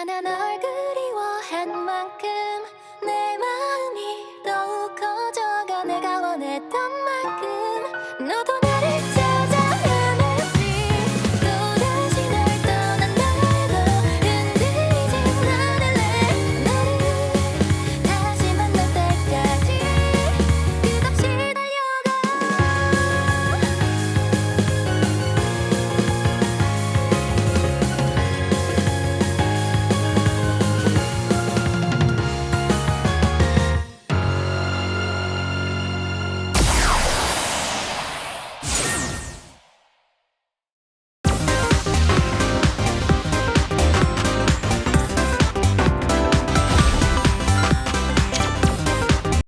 언제나 널 그리워한 만큼 내 마음이